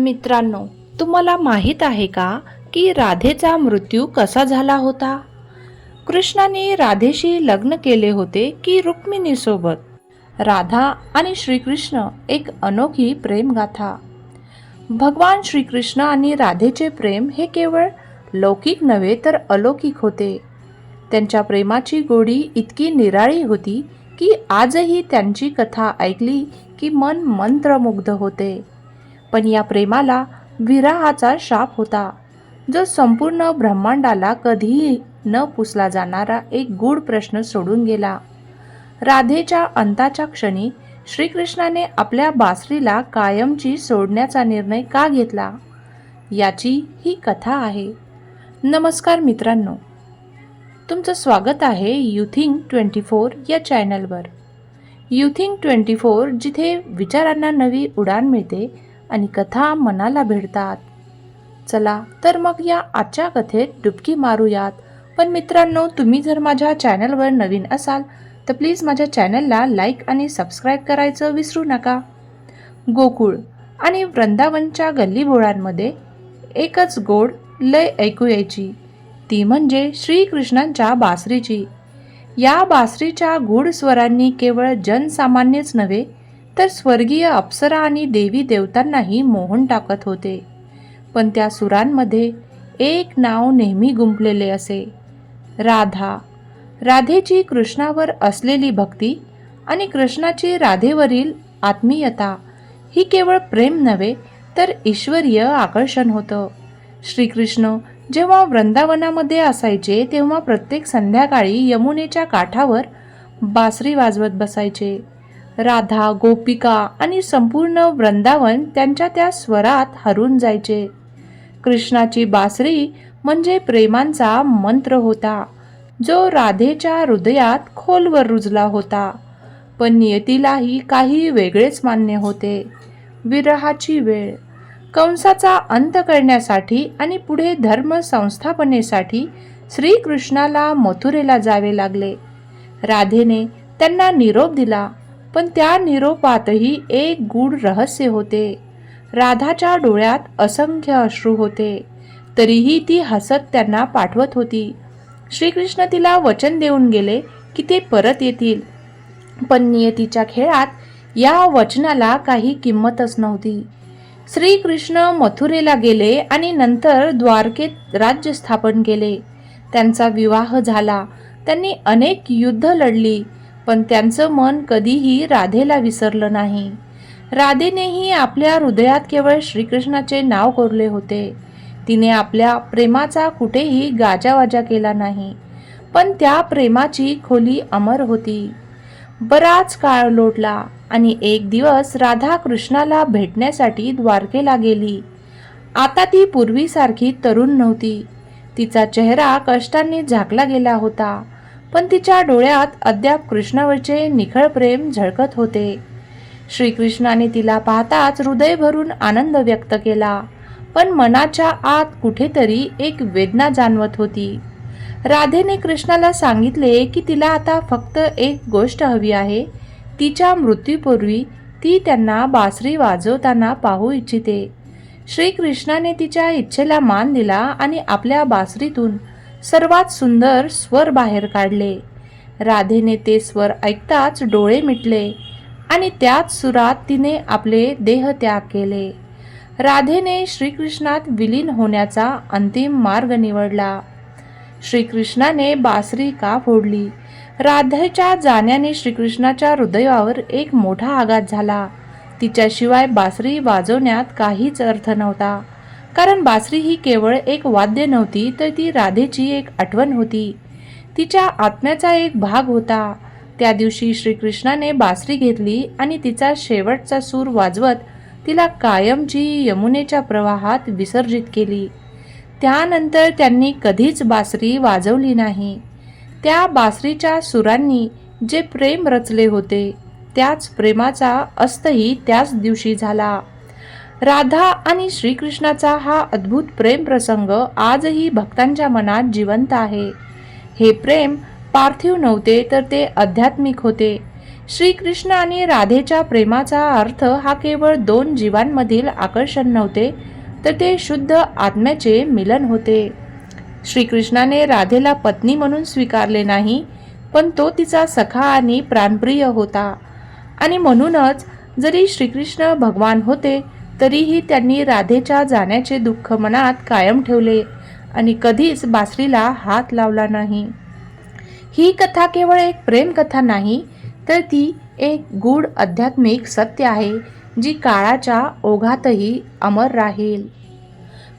मित्रांनो तुम्हाला माहीत आहे का की राधेचा मृत्यू कसा झाला होता? कृष्णाने राधेशी लग्न केले होते की रुक्मिणीसोबत? राधा आणि श्रीकृष्ण एक अनोखी प्रेमगाथा. भगवान श्रीकृष्ण आणि राधेचे प्रेम हे केवळ लौकिक नव्हे तर अलौकिक होते. त्यांच्या प्रेमाची गोडी इतकी निराळी होती की आजही त्यांची कथा ऐकली की मन मंत्रमुग्ध होते. पण या प्रेमाला विराहाचा शाप होता जो संपूर्ण ब्रह्मांडाला कधीही न पुसला जाणारा एक गूढ प्रश्न सोडून गेला. राधेच्या अंताच्या क्षणी श्रीकृष्णाने आपल्या बासरीला कायमची सोडण्याचा निर्णय का घेतला? याची ही कथा आहे. नमस्कार मित्रांनो. तुमचं स्वागत आहे युथिंग ट्वेंटी फोर या चॅनलवर. युथिंग ट्वेंटी फोर जिथे विचारांना नवी उडान मिळते आणि कथा मनाला भिडतात. चला तर मग या आजच्या कथेत डुबकी मारूयात. पण मित्रांनो तुम्ही जर माझ्या चॅनलवर नवीन असाल तर प्लीज माझ्या चॅनलला लाईक आणि सबस्क्राईब करायचं विसरू नका. गोकुळ आणि वृंदावनच्या गल्लीबोळांमध्ये एकच गोड लय ऐकू यायची. ती म्हणजे श्रीकृष्णांच्या बासरीची. या बासरीच्या गूढ स्वरांनी केवळ जनसामान्यच नव्हे तर स्वर्गीय अप्सरा आणि देवी देवतांनाही मोहन टाकत होते. पण त्या सुरांमध्ये एक नाव नेहमी गुंपलेले असे. राधा. राधेची कृष्णावर असलेली भक्ती आणि कृष्णाची राधेवरील आत्मीयता ही केवळ प्रेम नव्हे तर ईश्वरीय आकर्षण होतं. श्रीकृष्ण जेव्हा वृंदावनामध्ये असायचे तेव्हा प्रत्येक संध्याकाळी यमुनेच्या काठावर बासरी वाजवत बसायचे. राधा गोपिका आणि संपूर्ण वृंदावन त्यांच्या त्या स्वरात हरून जायचे. कृष्णाची बासरी म्हणजे प्रेमांचा मंत्र होता जो राधेच्या हृदयात खोलवर रुजला होता. पण नियतीलाही काही वेगळेच मान्य होते. विरहाची वेळ. कंसाचा अंत करण्यासाठी आणि पुढे धर्म संस्थापनेसाठी श्रीकृष्णाला मथुरेला जावे लागले. राधेने त्यांना निरोप दिला पण त्या निरोपातही एक गूढ रहस्य होते. राधाच्या डोळ्यात असंख्य अश्रू होते. तरीही ती हसत त्यांना पाठवत होती. श्रीकृष्ण तिला वचन देऊन गेले की ते परत येतील. पण नियतीच्या खेळात या वचनाला काही किंमतच नव्हती. श्रीकृष्ण मथुरेला गेले आणि नंतर द्वारकेत राज्य स्थापन केले. त्यांचा विवाह झाला. त्यांनी अनेक युद्ध लढली. पण त्यांचं मन कधीही राधेला विसरलं नाही. राधेनेही आपल्या हृदयात केवळ श्रीकृष्णाचे नाव कोरले होते. तिने आपल्या प्रेमाचा कुठेही गाजावाजा केला नाही. पण त्या प्रेमाची खोली अमर होती. बराच काळ लोटला आणि एक दिवस राधा कृष्णाला भेटण्यासाठी द्वारकेला गेली. आता ती पूर्वीसारखी तरुण नव्हती. तिचा चेहरा कष्टांनी झाकला गेला होता. पण तिच्या डोळ्यात अद्याप कृष्णावरचे निखळ प्रेम झळकत होते. श्रीकृष्णाने तिला पाहताच हृदय भरून आनंद व्यक्त केला पण मनाच्या आत कुठेतरी एक वेदना जाणवत होती. राधेने कृष्णाला सांगितले की तिला आता फक्त एक गोष्ट हवी आहे तिच्या मृत्यूपूर्वी ती त्यांना बासरी वाजवताना पाहू इच्छिते. श्रीकृष्णाने तिच्या इच्छेला मान दिला आणि आपल्या बासरीतून सर्वात सुंदर स्वर बाहेर काढले. राधेने ते स्वर ऐकताच डोळे मिटले आणि त्याच सुरात तिने आपले देह त्याग केले. राधेने श्रीकृष्णात विलीन होण्याचा अंतिम मार्ग निवडला. श्रीकृष्णाने बासरी का फोडली? राधेच्या जाण्याने श्रीकृष्णाच्या हृदयावर एक मोठा आघात झाला. तिच्याशिवाय बासरी वाजवण्यात काहीच अर्थ नव्हता. कारण बासरी ही केवळ एक वाद्य नव्हती तर ती राधेची एक आठवण होती. तिच्या आत्म्याचा एक भाग होता. त्या दिवशी श्रीकृष्णाने बासरी घेतली आणि तिचा शेवटचा सूर वाजवत तिला कायमची यमुनेच्या प्रवाहात विसर्जित केली. त्यानंतर त्यांनी कधीच बासरी वाजवली नाही. त्या बासरीच्या सुरांनी जे प्रेम रचले होते त्याच प्रेमाचा अस्तही त्याच दिवशी झाला. राधा आणि श्रीकृष्णाचा हा अद्भुत प्रेम प्रसंग आजही भक्तांच्या मनात जिवंत आहे. हे प्रेम पार्थिव नव्हते तर ते आध्यात्मिक होते. श्रीकृष्ण आणि राधेच्या प्रेमाचा अर्थ हा केवळ दोन जीवांमधील आकर्षण नव्हते तर ते शुद्ध आत्म्याचे मिलन होते. श्रीकृष्णाने राधेला पत्नी म्हणून स्वीकारले नाही पण तो तिचा सखा आणि प्राणप्रिय होता. आणि म्हणूनच जरी श्रीकृष्ण भगवान होते तरीही त्यांनी राधेच्या जाण्याचे दुःख मनात कायम ठेवले आणि कधीच बासरीला हात लावला नाही. ही कथा केवळ एक प्रेम कथा नाही तर ती एक गूढ आध्यात्मिक सत्य आहे जी काळाच्या ओघातही अमर राहील.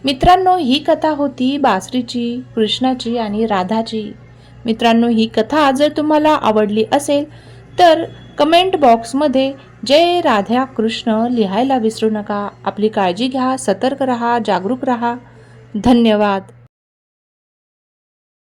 मित्रांनो ही कथा होती बासरीची कृष्णाची आणि राधाची. मित्रांनो ही कथा जर तुम्हाला आवडली असेल तर कमेंट बॉक्समध्ये जय राधा कृष्ण लिहायला विसरू नका. आपली काळजी घ्या सतर्क रहा जागरूक रहा. धन्यवाद.